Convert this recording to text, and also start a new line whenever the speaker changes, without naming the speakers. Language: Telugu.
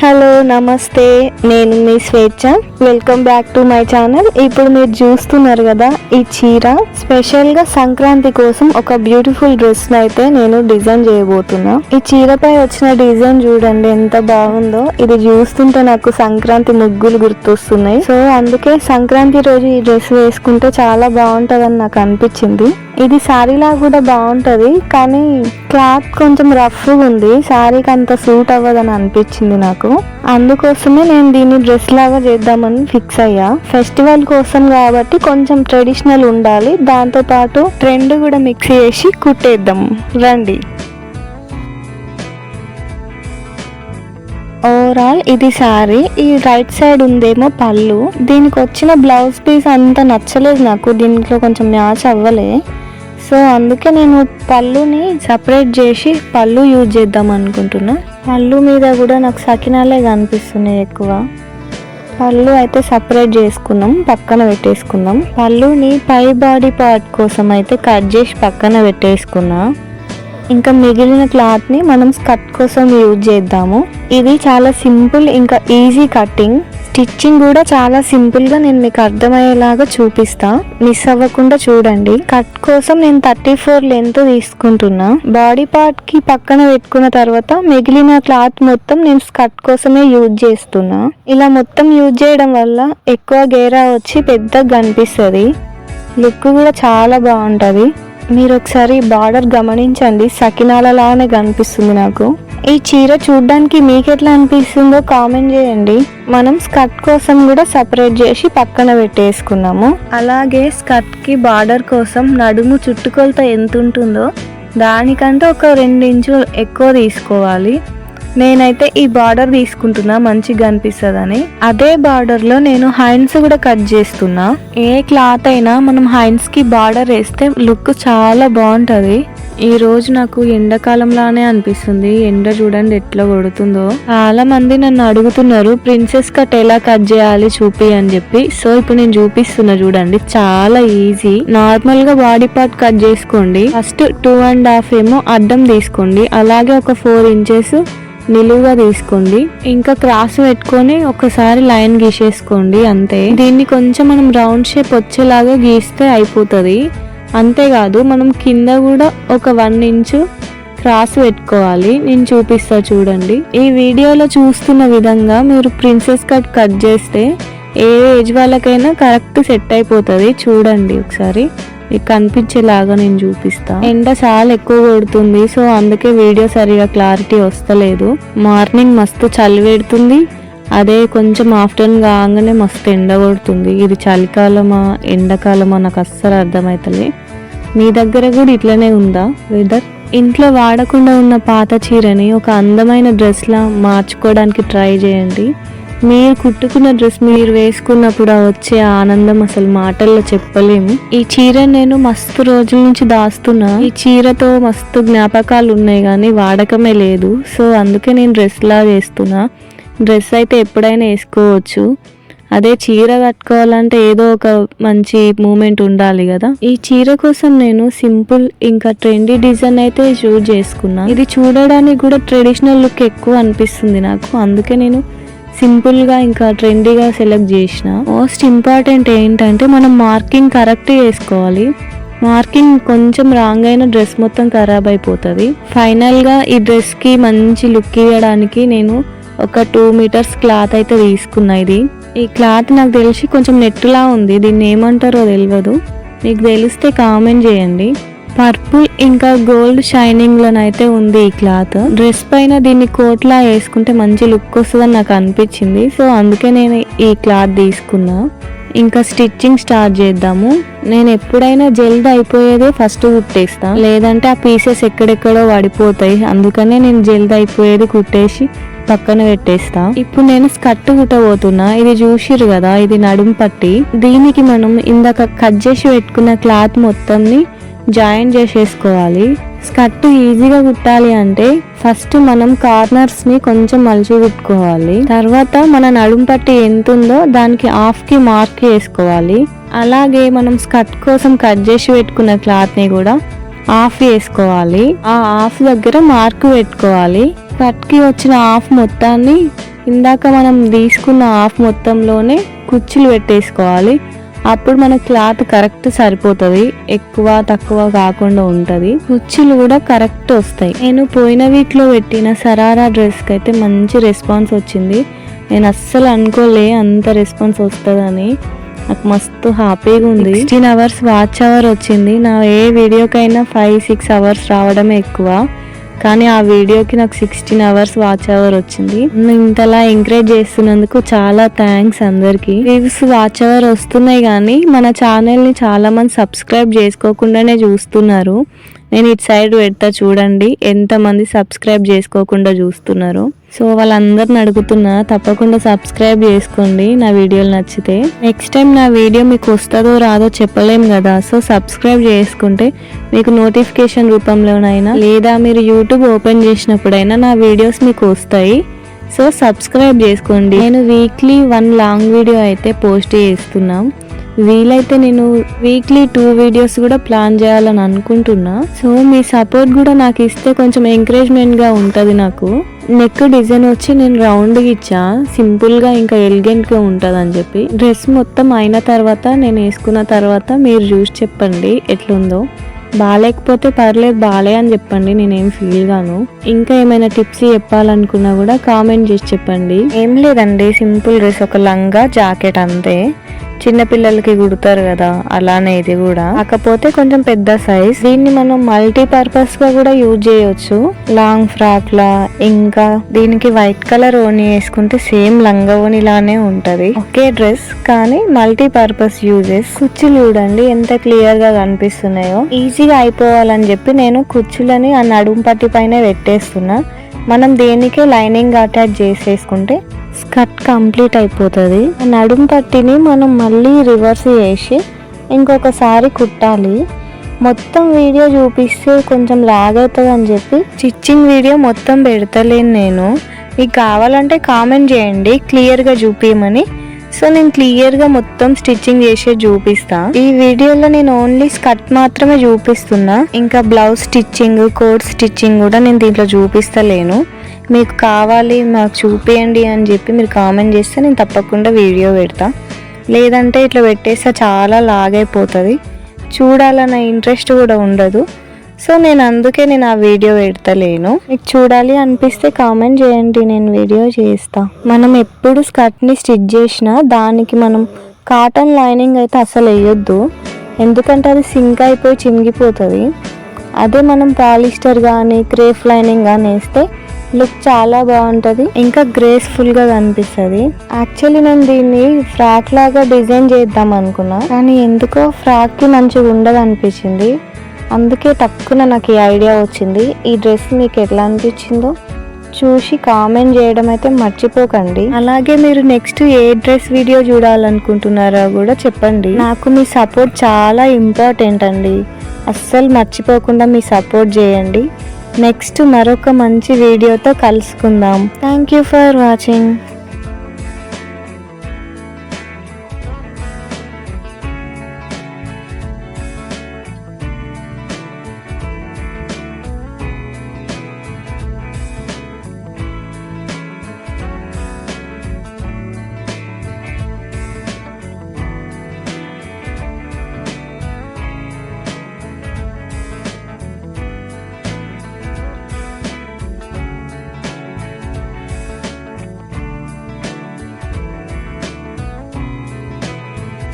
హలో నమస్తే. నేను మీ Swetcha. Welcome back to my channel ఇప్పుడు మీరు చూస్తున్నారు కదా ఈ చీర. స్పెషల్గా సంక్రాంతి కోసం ఒక బ్యూటిఫుల్ డ్రెస్ అయితే నేను డిజైన్ చేయబోతున్నా. ఈ చీరపై వచ్చిన డిజైన్ చూడండి ఎంత బాగుందో. ఇది చూస్తుంటే నాకు సంక్రాంతి ముగ్గులు గుర్తొస్తున్నాయి. సో అందుకే సంక్రాంతి రోజు ఈ డ్రెస్ వేసుకుంటే చాలా బాగుంటుందని నాకు అనిపించింది. ఇది శారీలా కూడా బాగుంటుంది కానీ క్లాత్ కొంచెం రఫ్గా ఉంది శారీకి అంత సూట్ అవ్వదని అనిపించింది నాకు. అందుకోసమే నేను దీన్ని డ్రెస్ లాగా చేద్దామని ఫిక్స్ అయ్యా. ఫెస్టివల్ కోసం కాబట్టి కొంచెం ట్రెడిషనల్ ఉండాలి. దాంతోపాటు ట్రెండ్ కూడా మిక్స్ చేసి కుట్టేద్దాం. రండి. ఓవరాల్ ఇది శారీ. ఈ రైట్ సైడ్ ఉందేమో పళ్ళు. దీనికి వచ్చిన బ్లౌజ్ పీస్ అంత నచ్చలేదు నాకు. దీంట్లో కొంచెం మ్యాచ్ అవ్వలే. సో అందుకే నేను పళ్ళుని సపరేట్ చేసి పళ్ళు యూజ్ చేద్దాం అనుకుంటున్నా. పళ్ళు మీద కూడా నాకు సకినాలే కనిపిస్తున్నాయి ఎక్కువ. పళ్ళు అయితే సపరేట్ చేసుకున్నాం పక్కన పెట్టేసుకుందాం పళ్ళుని పై బాడీ పార్ట్ కోసం అయితే కట్ చేసి పక్కన పెట్టేసుకున్నా. ఇంకా మిగిలిన క్లాత్ని మనం స్కర్ట్ కోసం యూజ్ చేద్దాము. ఇది చాలా సింపుల్ ఇంకా ఈజీ కటింగ్ స్టిచ్చింగ్ కూడా చాలా సింపుల్గా నేను మీకు అర్థమయ్యేలాగా చూపిస్తా. మిస్ అవ్వకుండా చూడండి. కట్ కోసం నేను థర్టీ ఫోర్ లెంత్ తీసుకుంటున్నా. బాడీ పార్ట్కి పక్కన పెట్టుకున్న తర్వాత మిగిలిన క్లాత్ మొత్తం నేను స్కర్ట్ కోసమే యూజ్ చేస్తున్నా. ఇలా మొత్తం యూజ్ చేయడం వల్ల ఎక్కువ గేరా వచ్చి పెద్దగా కనిపిస్తుంది. లుక్ కూడా చాలా బాగుంటుంది. మీరు ఒకసారి బార్డర్ గమనించండి. సకినాలలానే కనిపిస్తుంది నాకు. ఈ చీర చూడ్డానికి మీకు ఎట్లా అనిపిస్తుందో కామెంట్ చేయండి. మనం స్కర్ట్ కోసం కూడా సపరేట్ చేసి పక్కన పెట్టేసుకున్నాము. అలాగే స్కర్ట్కి బార్డర్ కోసం నడుము చుట్టుకొలత ఎంత ఉంటుందో దానికంటే ఒక రెండు ఇంచులు ఎక్కువ తీసుకోవాలి. నేనైతే ఈ బార్డర్ తీసుకుంటున్నా మంచిగా అనిపిస్తుందని. అదే బార్డర్లో నేను హైన్స్ కూడా కట్ చేస్తున్నా. ఏ క్లాత్ అయినా మనం హైన్స్కి బార్డర్ వేస్తే లుక్ చాలా బాగుంటుంది. ఈ రోజు నాకు ఎండాకాలంలానే అనిపిస్తుంది. ఎండ చూడండి ఎట్లా కొడుతుందో. చాలా మంది నన్ను అడుగుతున్నారు ప్రిన్సెస్ కట్ ఎలా కట్ చేయాలి చూపి అని చెప్పి. సో ఇప్పుడు నేను చూపిస్తున్నా చూడండి. చాలా ఈజీ. నార్మల్గా బాడీ పార్ట్ కట్ చేసుకోండి. ఫస్ట్ టూ అండ్ హాఫ్ ఏమో అడ్డం తీసుకోండి. అలాగే ఒక ఫోర్ ఇంచెస్ నిలువుగా తీసుకోండి. ఇంకా క్రాస్ పెట్టుకొని ఒకసారి లైన్ గీసేసుకోండి అంతే. దీన్ని కొంచెం మనం రౌండ్ షేప్ వచ్చేలాగా గీస్తే అయిపోతుంది. అంతేకాదు మనం కింద కూడా ఒక వన్ ఇంచు క్రాస్ పెట్టుకోవాలి. నేను చూపిస్తా చూడండి. ఈ వీడియోలో చూస్తున్న విధంగా మీరు ప్రిన్సెస్ కట్ కట్ చేస్తే ఏ ఏజ్ వాళ్ళకైనా కరెక్ట్ సెట్ అయిపోతుంది. చూడండి ఒకసారి. మీకు కనిపించేలాగా నేను చూపిస్తా. ఎండ చాలా ఎక్కువ కొడుతుంది. సో అందుకే వీడియో సరిగా క్లారిటీ వస్తలేదు. మార్నింగ్ మస్తు చలి పెడుతుంది. అదే కొంచెం ఆఫ్టర్నూన్ కాగానే మస్తు ఎండ కొడుతుంది. ఇది చలికాలమా ఎండాకాలమా నాకు అస్సలు అర్థమవుతుంది మీ దగ్గర కూడా ఇట్లనే ఉందా వెదర్ ఇంట్లో వాడకుండా ఉన్న పాత చీరని ఒక అందమైన డ్రెస్లా మార్చుకోవడానికి ట్రై చేయండి. మీరు కుట్టుకున్న డ్రెస్ మీరు వేసుకున్నప్పుడు వచ్చే ఆనందం అసలు మాటల్లో చెప్పలేము. ఈ చీర నేను మస్తు రోజుల నుంచి దాస్తున్నా. ఈ చీరతో మస్తు జ్ఞాపకాలు ఉన్నాయి కానీ వాడకమే లేదు. సో అందుకే నేను డ్రెస్లా వేస్తున్నా. డ్రెస్ అయితే ఎప్పుడైనా వేసుకోవచ్చు. అదే చీర కట్టుకోవాలంటే ఏదో ఒక మంచి మూమెంట్ ఉండాలి కదా. ఈ చీర కోసం నేను సింపుల్ ఇంకా ట్రెండీ డిజైన్ అయితే చూజ్ చేసుకున్నా. ఇది చూడడానికి కూడా ట్రెడిషనల్ లుక్ ఎక్కువ అనిపిస్తుంది నాకు. అందుకే నేను సింపుల్గా ఇంకా ట్రెండీగా సెలెక్ట్ చేసిన. మోస్ట్ ఇంపార్టెంట్ ఏంటంటే మనం మార్కింగ్ కరెక్ట్ చేసుకోవాలి మార్కింగ్ కొంచెం రాంగ్ అయిన డ్రెస్ మొత్తం ఖరాబ్ అయిపోతుంది. ఫైనల్గా ఈ డ్రెస్కి మంచి లుక్ ఇవ్వడానికి నేను ఒక టూ మీటర్స్ క్లాత్ అయితే తీసుకున్నా ఇది. ఈ క్లాత్ నాకు తెలిసి కొంచెం నెట్టులా ఉంది. దీన్ని ఏమంటారో తెలియదు మీకు తెలిస్తే కామెంట్ చేయండి. పర్పుల్ ఇంకా గోల్డ్ షైనింగ్లోనైతే ఉంది ఈ క్లాత్ డ్రెస్ పైన దీన్ని కోట్లా వేసుకుంటే మంచి లుక్ వస్తుందని నాకు అనిపించింది. సో అందుకే నేను ఈ క్లాత్ తీసుకున్నా. ఇంకా స్టిచ్చింగ్ స్టార్ట్ చేద్దాము. నేను ఎప్పుడైనా జల్ది అయిపోయేదే ఫస్ట్ కుట్టేస్తా. లేదంటే ఆ పీసెస్ ఎక్కడెక్కడో పడిపోతాయి. అందుకనే నేను జల్ది అయిపోయేది కుట్టేసి పక్కన పెట్టేస్తా. ఇప్పుడు నేను స్కర్ట్ కుట్టబోతున్నా ఇది చూసిరు కదా ఇది నడుము పట్టి. దీనికి మనం ఇందాక కట్ చేసి పెట్టుకున్న క్లాత్ మొత్తంని జాయిన్ చేసేసుకోవాలి. స్కర్ట్ ఈజీగా కుట్టాలి అంటే ఫస్ట్ మనం కార్నర్స్ని కొంచెం మలిచి కుట్టుకోవాలి. తర్వాత మన నడుము పట్టి ఎంత ఉందో దానికి హాఫ్కి మార్క్ వేసుకోవాలి అలాగే మనం స్కర్ట్ కోసం కట్ చేసి పెట్టుకున్న క్లాత్ని కూడా ఆఫ్ వేసుకోవాలి ఆ ఆఫ్ దగ్గర మార్క్ పెట్టుకోవాలి. కట్ వచ్చిన హాఫ్ మొత్తాన్ని ఇందాక మనం తీసుకున్న హాఫ్ మొత్తంలోనే కుచ్చులు పెట్టేసుకోవాలి. అప్పుడు మన క్లాత్ కరెక్ట్ సరిపోతుంది ఎక్కువ తక్కువ కాకుండా ఉంటుంది. కుచ్చులు కూడా కరెక్ట్ వస్తాయి. నేను పోయిన వీక్లో పెట్టిన సరారా డ్రెస్కి అయితే మంచి రెస్పాన్స్ వచ్చింది. నేను అస్సలు అనుకోలే అంత రెస్పాన్స్ వస్తుందని. నాకు మస్తు హ్యాపీగా ఉంది. సిక్స్టీన్ అవర్స్ వాచ్ అవర్ వచ్చింది. నా ఏ వీడియోకైనా ఫైవ్ సిక్స్ అవర్స్ రావడమే ఎక్కువ. కానీ ఆ వీడియోకి నాకు సిక్స్టీన్ అవర్స్ వాచ్ అవర్ వచ్చింది. ఇంతలా ఎంకరేజ్ చేస్తున్నందుకు చాలా థ్యాంక్స్ అందరికి. వ్యూస్ వాచ్ అవర్ వస్తున్నాయి కానీ మన ఛానల్ని చాలా మంది సబ్స్క్రైబ్ చేసుకోకుండానే చూస్తున్నారు. నేను ఇటు సైడ్ పెడతా చూడండి ఎంతమంది సబ్స్క్రైబ్ చేసుకోకుండా చూస్తున్నారు. సో వాళ్ళందరిని అడుగుతున్నా తప్పకుండా సబ్స్క్రైబ్ చేసుకోండి నా వీడియోలు నచ్చితే. నెక్స్ట్ టైం నా వీడియో మీకు వస్తుందో రాదో చెప్పలేం కదా. సో సబ్స్క్రైబ్ చేసుకుంటే మీకు నోటిఫికేషన్ రూపంలోనైనా లేదా మీరు యూట్యూబ్ ఓపెన్ చేసినప్పుడైనా నా వీడియోస్ మీకు వస్తాయి. సో సబ్స్క్రైబ్ చేసుకోండి. నేను వీక్లీ వన్ లాంగ్ వీడియో అయితే పోస్ట్ చేస్తున్నాం. వీలైతే నేను వీక్లీ టూ వీడియోస్ కూడా ప్లాన్ చేయాలని అనుకుంటున్నా. సో మీ సపోర్ట్ కూడా నాకు ఇస్తే కొంచెం ఎంకరేజ్మెంట్గా ఉంటుంది నాకు. నెక్ డిజైన్ వచ్చి నేను రౌండ్గా ఇచ్చా. సింపుల్గా ఇంకా ఎలిగెంట్గా ఉంటుంది అని చెప్పి. డ్రెస్ మొత్తం అయిన తర్వాత నేను వేసుకున్న తర్వాత మీరు చూసి చెప్పండి ఎట్లుందో. బాగాలేకపోతే పర్లేదు బాలే అని చెప్పండి. నేనేం ఫీల్ గాను. ఇంకా ఏమైనా టిప్స్ చెప్పాలనుకున్నా కూడా కామెంట్ చేసి చెప్పండి. ఏం లేదండి సింపుల్ డ్రెస్ ఒక లంగా జాకెట్ అంతే. చిన్నపిల్లలకి కుడతారు కదా అలానే ఇది కూడా. కాకపోతే కొంచెం పెద్ద సైజ్ దీన్ని మనం మల్టీ పర్పస్గా కూడా యూజ్ చేయొచ్చు. లాంగ్ ఫ్రాక్ లా ఇంకా దీనికి వైట్ కలర్ ఓని వేసుకుంటే సేమ్ లంగా ఓని లానే ఉంటది. ఒకే డ్రెస్ కానీ మల్టీ పర్పస్ యూజెస్ కుర్చీలు చూడండి ఎంత క్లియర్గా కనిపిస్తున్నాయో. ఈజీగా అయిపోవాలని చెప్పి నేను కుర్చీలని ఆ నడుము పట్టి పైన పెట్టేస్తున్నా. మనం దేనికే లైనింగ్ అటాచ్ చేసేసుకుంటే స్కర్ట్ కంప్లీట్ అయిపోతుంది. నడుం పట్టిని మనం మళ్ళీ రివర్స్ చేసి ఇంకొకసారి కుట్టాలి. మొత్తం వీడియో చూపిస్తే కొంచెం లాగ్ అవుతుంది అని చెప్పి స్టిచ్చింగ్ వీడియో మొత్తం పెడతలేను నేను. మీకు కావాలంటే కామెంట్ చేయండి క్లియర్గా చూపించమని సో నేను క్లియర్గా మొత్తం స్టిచ్చింగ్ చేసి చూపిస్తా. ఈ వీడియోలో నేను ఓన్లీ స్కర్ట్ మాత్రమే చూపిస్తున్నా. ఇంకా బ్లౌజ్ స్టిచ్చింగ్ కోట్ స్టిచ్చింగ్ కూడా నేను దీంట్లో చూపిస్తలేను. మీకు కావాలి మాకు చూపియండి అని చెప్పి మీరు కామెంట్ చేస్తే నేను తప్పకుండా వీడియో పెడతా. లేదంటే ఇట్లా పెట్టేస్తే చాలా లాగైపోతుంది చూడాలన్న ఇంట్రెస్ట్ కూడా ఉండదు. సో నేను అందుకే నేను ఆ వీడియో పెడతలేను. మీకు చూడాలి అనిపిస్తే కామెంట్ చేయండి నేను వీడియో చేస్తా. మనం ఎప్పుడు స్కర్ట్ని స్టిచ్ చేసినా దానికి మనం కాటన్ లైనింగ్ అయితే అసలు వేయొద్దు. ఎందుకంటే అది సింక్ అయిపోయి చింగిపోతుంది అదే మనం పాలిస్టర్ కానీ క్రేఫ్ లైనింగ్ కానీ వేస్తే లుక్ చాలా బాగుంటుంది. ఇంకా గ్రేస్ఫుల్గా కనిపిస్తుంది. యాక్చువల్లీ నేను దీన్ని ఫ్రాక్ లాగా డిజైన్ చేద్దాం అనుకున్నా. కానీ ఎందుకో ఫ్రాక్కి మంచిగా ఉండదు అనిపించింది అందుకే తక్కువ నాకు ఈ ఐడియా వచ్చింది. ఈ డ్రెస్ మీకు ఎట్లా అనిపించిందో చూసి కామెంట్ చేయడం అయితే మర్చిపోకండి. అలాగే మీరు నెక్స్ట్ ఏ డ్రెస్ వీడియో చూడాలనుకుంటున్నారో కూడా చెప్పండి. నాకు మీ సపోర్ట్ చాలా ఇంపార్టెంట్ అండి. అస్సలు మర్చిపోకుండా మీ సపోర్ట్ చేయండి. నెక్స్ట్ మరొక మంచి వీడియోతో కలుసుకుందాం. Thank you for watching.